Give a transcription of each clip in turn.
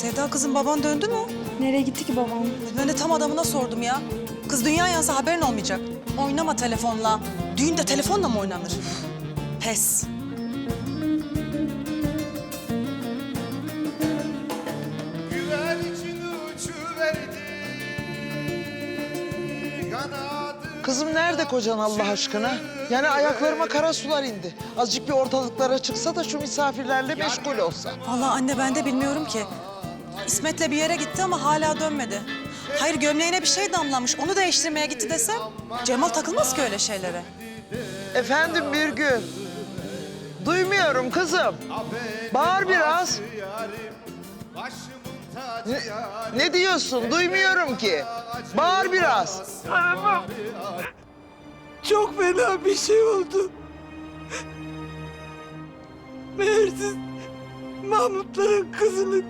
Sevda kızım baban döndü mü? Nereye gitti ki babam? Ben de tam adamına sordum ya. Kız dünya yansa haberin olmayacak. Oynama telefonla. Düğünde telefonla mı oynanır? Pes. Kızım nerede kocan Allah aşkına? Yani ayaklarıma kara sular indi. Azıcık bir ortalıklara çıksa da şu misafirlerle meşgul olsa. Vallahi anne ben de bilmiyorum ki. İsmet'le bir yere gitti ama hala dönmedi. Hayır gömleğine bir şey damlamış. Onu değiştirmeye gitti desem Cemal takılmaz ki öyle şeylere. Efendim bir gün. Duymuyorum kızım. Bağır biraz. yarim Başımın tacı Ne, ne diyorsun? Duymuyorum ki. Bağır biraz. Çok fena bir şey oldu. Meğersiz Mahmutların kızını.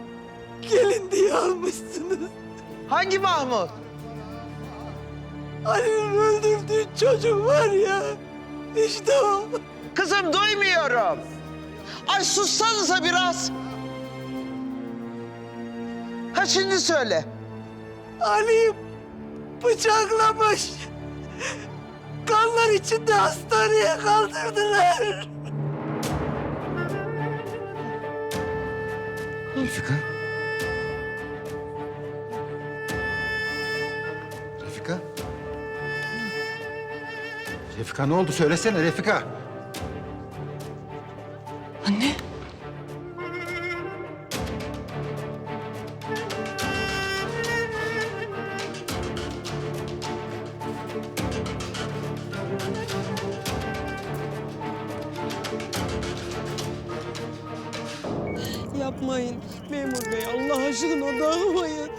Hangi Mahmut? Ali'nin öldürdüğü çocuk var ya. İşte o. Kızım duymuyorum. Ay sussanıza biraz. Ha şimdi söyle. Ali'yi bıçaklamış. Kanlar içinde hastaneye kaldırdılar. Refika Refika Refika ne oldu söylesene Refika Anne. Yapmayın memur bey Allah aşkına dağılmayın.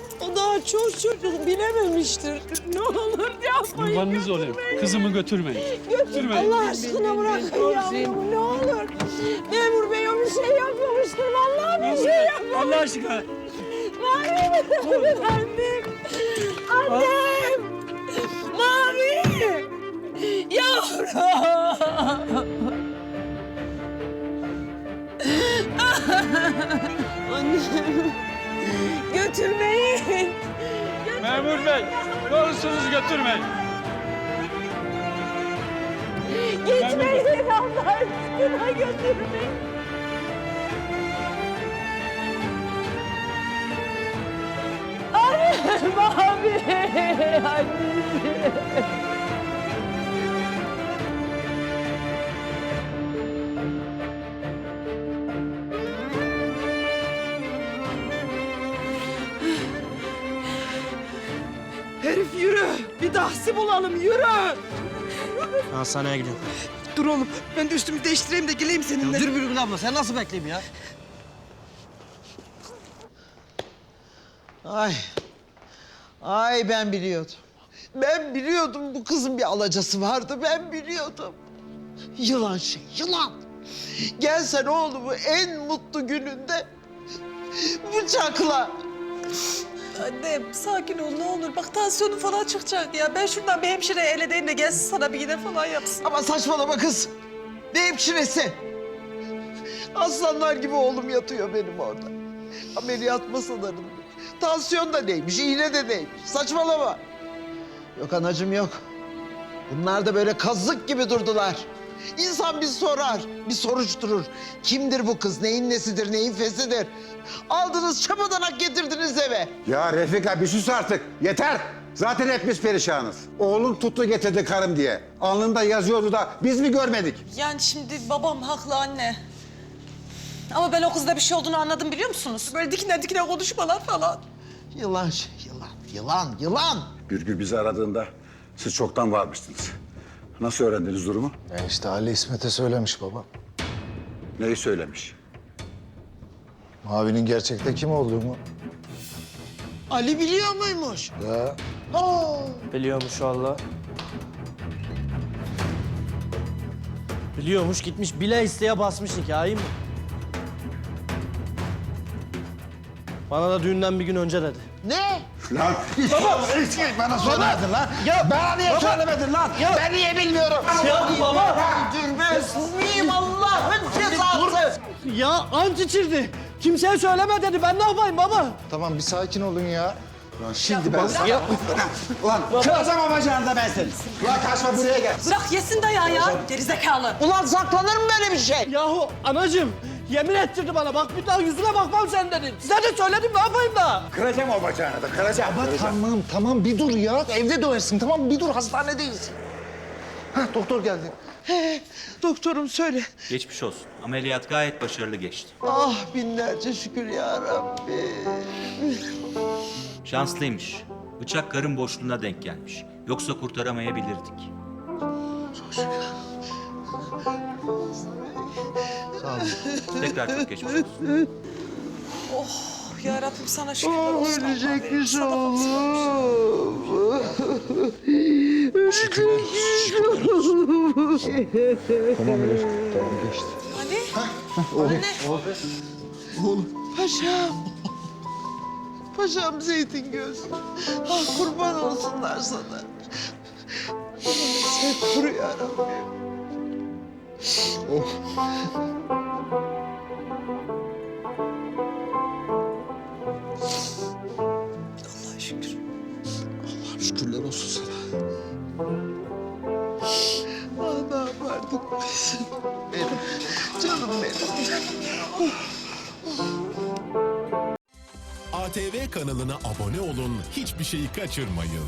Daha çok çocuk bilememiştir. Ne olur yapmayın. Kurbanınız olayım. Kızımı götürmeyin. Götürmeyin. Allah aşkına bırakın yavrumu ne olur. Memur bey o bir şey yapmamıştır. Vallahi bir şey yapmamıştır. Allah aşkına. Mavi efendim. Annem. Mavi. Yavrum. Annem. Götürmeyin. Memur bey, ne olursunuz götürmeyin. Gitmeyin Allah aşkına götürmeyin. Annem abi. Anneciğim. Yürü. Bir dahsi bulalım yürü. Hastaneye gidelim. Dur oğlum ben de üstümü değiştireyim de geleyim seninle. Dur Bülbül abla sen nasıl bekleyeyim ya? Ay. Ay ben biliyordum. Ben biliyordum bu kızın bir alacası vardı. Ben biliyordum. Yılan şey, yılan. Gel sen oğlumu en mutlu gününde bıçakla. Anne sakin ol ne olur. Bak tansiyonu falan çıkacak ya. Ben şuradan bir hemşireye el edeyim de gelsin sana bir iğne falan yapsın. Ama saçmalama kız. Ne hemşiresi? Aslanlar gibi oğlum yatıyor benim orada. Ameliyat masalarında. Tansiyon da neymiş, iğne de neymiş. Saçmalama. Yok anacığım yok. Bunlar da böyle kazık gibi durdular. İnsan bir sorar, bir soruşturur. Kimdir bu kız, neyin nesidir, neyin fesidir? Aldınız çapadanak getirdiniz eve. Ya Refika bir sus artık. Yeter. Zaten hepimiz perişanız. Oğlun tuttu getirdi karım diye. Alnında yazıyordu da biz mi görmedik? Yani şimdi babam haklı anne. Ama ben o kızda bir şey olduğunu anladım biliyor musunuz? Böyle dikine dikine konuşmalar falan. Yılan şey, yılan, yılan, yılan. Birgül bizi aradığında siz çoktan varmıştınız. Nasıl öğrendiniz durumu? E işte Ali İsmet'e söylemiş baba. Neyi söylemiş? Mavi'nin gerçekte kim olduğunu. Ali biliyor muymuş? Ya Biliyormuş valla. Biliyormuş gitmiş bile isteye basmış nikahı mı? Bana da düğünden bir gün önce dedi. Ne? Lan baba, bana söylemedin lan. Ya Bana niye söylemedin lan? Ben niye bilmiyorum? Ya baba! Bilmez miyim Allah'ın cezası? Ya ant içirdi. Kimseye söyleme dedi. Ben ne yapayım baba? Tamam bir sakin olun ya. Lan şimdi ben sana... Ulan kıracağım o bacağını da ben seni. Ulan kaçma buraya gel. Bırak yesin dayağı ya. Gerizekalı. Ulan saklanır mı böyle bir şey? Yahu anacığım yemin ettirdi bana. Bak bir daha yüzüne bakmam sen dedi. Size de söyledim ne yapayım da? Kıracağım o bacağını da kıracağım. Baba tamam tamam bir dur ya. Evde döversin tamam bir dur hastanedeyiz. Hah doktor geldi. He, doktorum söyle. Geçmiş olsun. Ameliyat gayet başarılı geçti. Ah binlerce şükür ya Rabbi. Şanslıymış. Bıçak karın boşluğuna denk gelmiş. Yoksa kurtaramayabilirdik. Sağ Tekrar çok geçmiş olsun. Ya Rabbim sana şükür Ah olsun. ölecekmiş oğlum. Tamam Elif tamam geçti. Hani? Anne. Paşam. Paşam zeytin göz. Ah kurban olsunlar sana. Sen koru ya Rabbim. Allah'a Canım benim. ATV kanalına abone olun, hiçbir şeyi kaçırmayın.